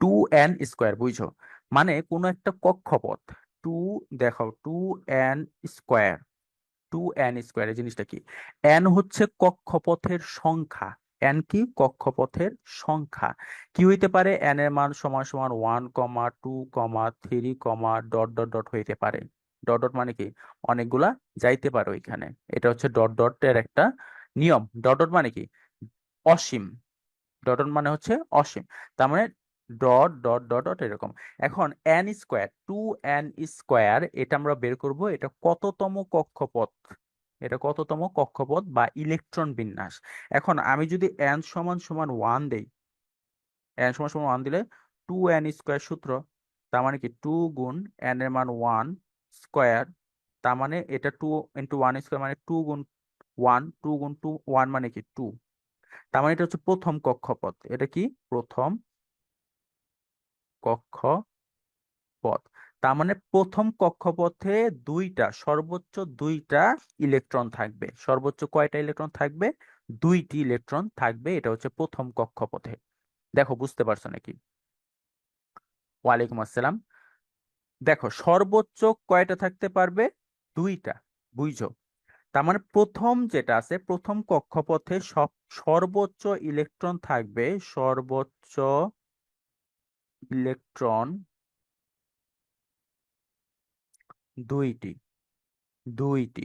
Two N square, বুঝছ? মানে কোনো একটা কক্ষপথ, টু, দেখাও, two n square, two n square এই জিনিসটা কি? এন হচ্ছে কক্ষপথের সংখ্যা, এন কি? কক্ষপথের সংখ্যা। কি হইতে পারে? এন এর মান সমান সমান one comma, two comma, three comma, dot dot dot হইতে পারে। ডট ডট মানে কি? অনেকগুলা যাইতে পারে ওইখানে। এটা হচ্ছে ডট ডটের একটা নিয়ম। ডট ডট মানে কি? অসীম। ডট ডট মানে হচ্ছে অসীম। তার মানে ডট ডট ডট ডট এরকম। এখন n square two n square এটা আমরা বের করব, এটা কততম কক্ষপথ? এটা কততম কক্ষপথ বা ইলেকট্রন বিন্যাস? এখন আমি যদি এন সমান সমান ওয়ান দেই এন সমান সমান ওয়ান দিলে টু এন স্কোয়ার সূত্র, তার মানে কি টু গুণ এন এর মান ওয়ান স্কোয়ার তার মানে এটা টু ইন্টু ওয়ান স্কোয়ার মানে টু গুণ ওয়ান টু গুণ টু ওয়ান মানে কি টু তার মানে এটা হচ্ছে প্রথম কক্ষপথ। এটা কি? প্রথম কক্ষপথ তার মানে প্রথম কক্ষপথে দুইটা, সর্বোচ্চ দুইটা ইলেকট্রন থাকবে। সর্বোচ্চ কয়টা ইলেকট্রন থাকবে? দুইটি ইলেকট্রন থাকবে, এটা হচ্ছে প্রথম কক্ষপথে। দেখো, বুঝতে পারছ নাকি? ওয়ালাইকুম আসসালাম। দেখো, সর্বোচ্চ কয়টা থাকতে পারবে? দুইটা, বুঝছ? তার মানে প্রথম যেটা আছে, প্রথম কক্ষপথে সব সর্বোচ্চ ইলেকট্রন থাকবে, সর্বোচ্চ ইলেকট্রন দুইটি দুইটি।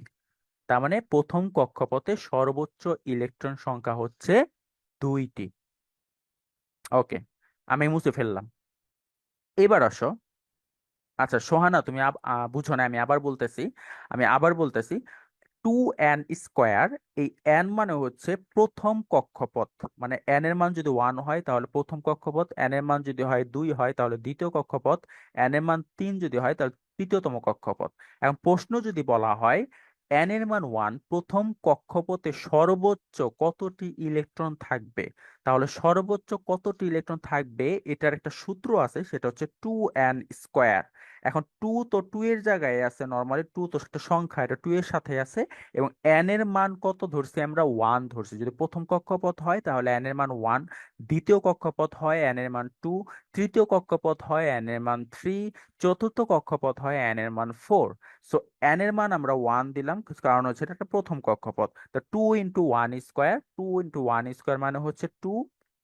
তার মানে প্রথম কক্ষপথে সর্বোচ্চ ইলেকট্রন সংখ্যা হচ্ছে দুইটি। ওকে, আমি মুছে ফেললাম। এবার আসো। আচ্ছা সোহানা, তুমি বুঝো না, আমি আবার বলতেছি, আমি আবার বলতেছি টু এন স্কোয়ার এই এন মানে হচ্ছে প্রথম কক্ষপথ। মানে এন এর মান যদি ওয়ান হয়, তাহলে প্রথম কক্ষপথ এন এর মান যদি হয় দুই হয়, তাহলে দ্বিতীয় কক্ষপথ এন এর মান তিন যদি হয়, তাহলে তৃতীয়তম কক্ষপথ। এখন প্রশ্ন যদি বলা হয় এন এর মান ওয়ান প্রথম কক্ষপথে সর্বোচ্চ কতটি ইলেকট্রন থাকবে? তাহলে সর্বোচ্চ কতটি ইলেকট্রন থাকবে? এটার একটা সূত্র আছে, সেটা হচ্ছে টু এন স্কোয়ার এখন টু তো টু এর জায়গায় আছে নর্মালি টু তো একটা সংখ্যা, এটা টু এর সাথে আছে এবং এন এর মান কত ধরছি আমরা ওয়ান ধরছি। যদি প্রথম কক্ষপথ হয় তাহলে এন এর মান ওয়ান দ্বিতীয় কক্ষপথ হয় এন এর মান টু তৃতীয় কক্ষপথ হয় এন এর মান থ্রি চতুর্থ কক্ষপথ হয় এন এর মান ফোর সো এন এর মান আমরা ওয়ান দিলাম, কারণ হচ্ছে এটা একটা প্রথম কক্ষপথ। তো two into one square two into one square মানে হচ্ছে টু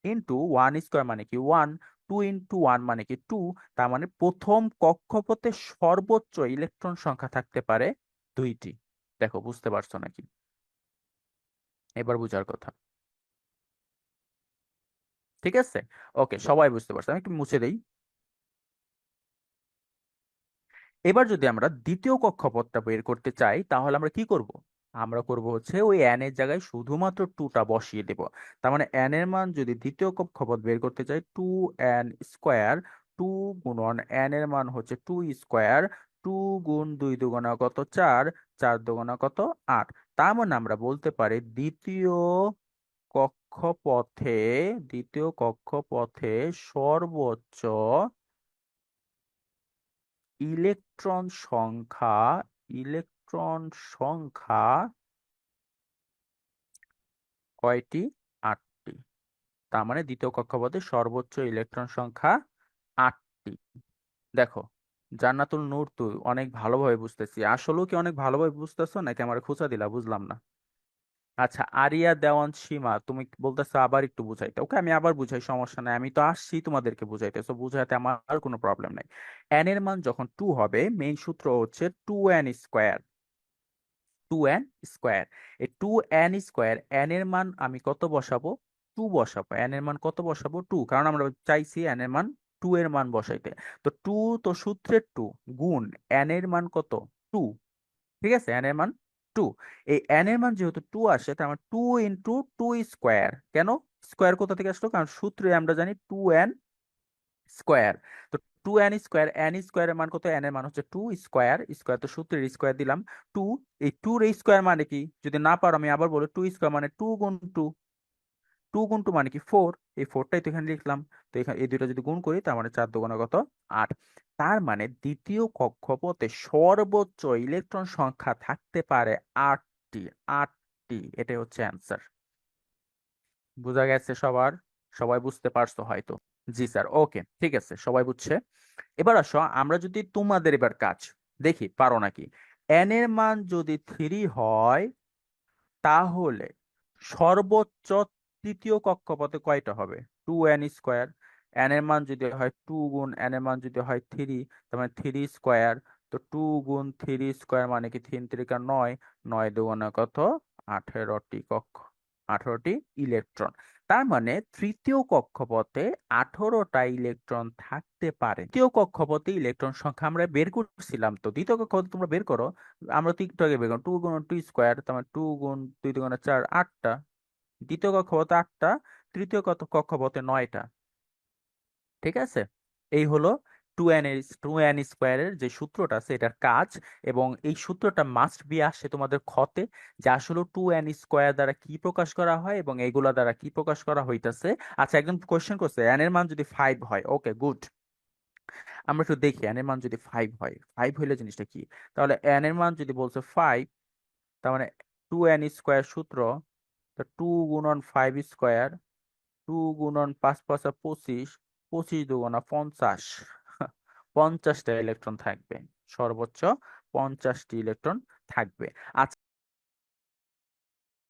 ইন্টু ওয়ান স্কোয়ার মানে কি? ওয়ান টু ইন্টু ওয়ান মানে কি টু তার মানে প্রথম কক্ষপথে সর্বোচ্চ ইলেকট্রন সংখ্যা থাকতে পারে দুইটি। দেখো, বুঝতে পারছ নাকি? এবার বুঝার কথা। ঠিক আছে? ওকে সবাই বুঝতে পারছ। আমি একটু মুছে দেই। এবার যদি আমরা দ্বিতীয় কক্ষপথটা বের করতে চাই, তাহলে আমরা কি করব? আমরা করব হচ্ছে ওই এন এর জায়গায় শুধুমাত্র টুটা বসিয়ে দেব। তার মানে এন এর মান যদি দ্বিতীয় কক্ষপথ বের করতে চাই টু এন স্কোয়ার টু গুণন এন এর মান হচ্ছে টু স্কোয়ার টু গুণ দুই দুগুণা কত চার চার দুগুণা কত আট। তার মানে আমরা বলতে পারি দ্বিতীয় কক্ষপথে দ্বিতীয় কক্ষপথে সর্বোচ্চ ইলেকট্রন সংখ্যা ইলেকট্রন সংখ্যা কয়টি? আটটি। তার মানে দ্বিতীয় কক্ষপথে সর্বোচ্চ ইলেকট্রন সংখ্যা আটটি। দেখো, জান্নাতুল নূর তুই অনেক ভালোভাবে বুঝতেছি। আসলেও কি অনেক ভালোভাবে বুঝতেছো নাকি? আমার খোঁচা দিলা, বুঝলাম না। আচ্ছা আরিয়া দেওয়ান সীমা, তুমি বলতেছো আবার একটু বুঝাইতে। ওকে, আমি আবার বুঝাই, সমস্যা নাই। আমি তো আসছি তোমাদেরকে বুঝাইতে সো বুঝাইতে আমার কোনো প্রবলেম নাই। এন এর মান যখন টু হবে মেইন সূত্র হচ্ছে two n square two n square এই টু এন স্কোয়ার এন এর মান আমি কত বসাবো? টু বসাবো। এন এর মান কত বসাবো? টু কারণ আমরা চাইছি এন এর মান টু এর মান বসাইতে। তো টু তো সূত্রের টু গুণ এন এর মান কত? টু ঠিক আছে? এন এর মান টু এই এন এর মান যেহেতু টু আসে, তার মানে টু ইন্টু টু স্কোয়ার কেন? স্কোয়ার কোথা থেকে আসলো? কারণ সূত্রে আমরা জানি টু এন স্কোয়ার তো টু এন স্কোয়ার এন স্কোয়ারের মান কত? এন এর মান হচ্ছে টু স্কোয়ার স্কোয়ার তো সূত্রের স্কোয়ার দিলাম। টু এই টুর স্কোয়ার মানে কি? যদি না পারো, আমি আবার বলো টু স্কোয়ার মানে টু গুণ টু টু গুণ টু মানে কি ফোর এই ফোরটাই তো এখানে লিখলাম। তো এখানে এই দুটো যদি গুণ করি, তার মানে চার দুগুণে কত? আট। তার মানে দ্বিতীয় কক্ষপথে সর্বোচ্চ ইলেকট্রন সংখ্যা থাকতে পারে আটটি। আটটি, এটাই হচ্ছে অ্যান্সার বোঝা গেছে সবার? সবাই বুঝতে পারছ হয়তো? জি স্যার ওকে ঠিক আছে, সবাই বুঝছে? এবার আসো, আমরা যদি তোমাদের এবার কাজ দেখি, পারো নাকি? এন এর মান যদি থ্রি হয়, তাহলে সর্বোচ্চ তৃতীয় কক্ষপথে কয়টা হবে? টু এন স্কোয়ার এন এর মান যদি হয় টু গুণ এন এর মান যদি হয় থ্রি তার মানে থ্রি স্কোয়ার তো টু গুণ থ্রি স্কোয়ার মানে কি তিন তিরিকা নয়? নয় দুগুণে কত? আঠেরোটি কক্ষ, আঠেরোটি ইলেকট্রন তার মানে তৃতীয় কক্ষপথে আঠারোটা ইলেকট্রন থাকতে পারে। তৃতীয় কক্ষপথে ইলেকট্রন সংখ্যা আমরা বের করছিলাম তো, দ্বিতীয় কক্ষপথে তোমরা বের করো, আমরা তো একটু আগে বের করো টু গুণ টু স্কোয়ার তার মানে টু গুণ দুই দুগুণে চার, আটটা। দ্বিতীয় কক্ষপথে আটটা, তৃতীয় কক্ষপথে নয়টা। ঠিক আছে? এই হলো টু এন টু এন স্কোয়ারের যে সূত্রটা আছে, এটার কাজ, এবং এই সূত্রটা মাস্ট বি আসে তোমাদের খতে যে আসলে টু এন স্কোয়ার দ্বারা কি প্রকাশ করা হয় এবং এইগুলা দ্বারা কি প্রকাশ করা হইতাছে। আচ্ছা একজন কোয়েশ্চেন করছে এন এর মান যদি ফাইভ হয় ওকে গুড আমরা একটু দেখি এন এর মান যদি ফাইভ হয় ফাইভ হইলে জিনিসটা কি? তাহলে এন এর মান যদি বলছে ফাইভ তার মানে টু এন স্কোয়ার সূত্র তো টু গুণন ফাইভ স্কোয়ার টু গুণন পাঁচ পাঁচা পঁচিশ পঁচিশ দুগুণা পঞ্চাশ। পঞ্চাশটা ইলেকট্রন থাকবে। সর্বোচ্চ পঞ্চাশটি ইলেকট্রন থাকবে। আচ্ছা